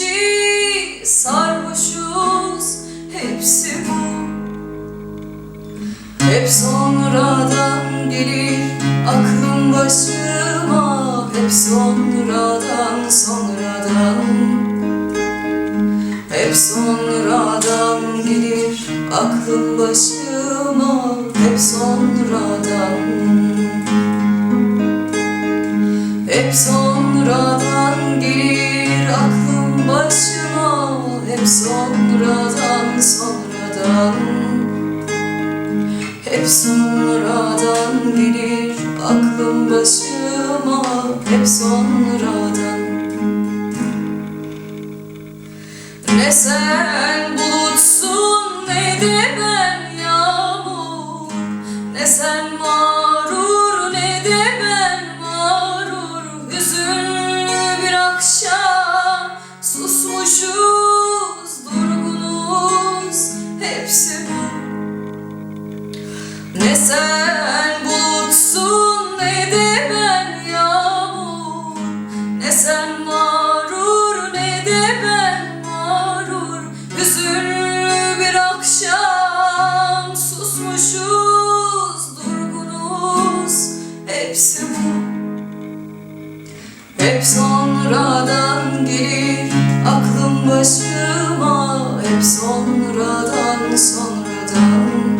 içmişiz sarhoşuz Hepsi bu. Hep sonradan gelir aklım başıma. Hep sonradan sonradan. Hep sonradan gelir aklım başıma. Hep sonradan. Hep sonradan hep sonradan gelir aklım başıma Hep sonradan. Ne sen bulutsun ne sen bulutsun ne de ben yağmur. Ne sen mağrur ne de ben mağrur. Hüzünlü bir akşam susmuşuz durgunuz. Hepsi bu. Hep sonradan gelir aklım başıma. Hep sonradan sonradan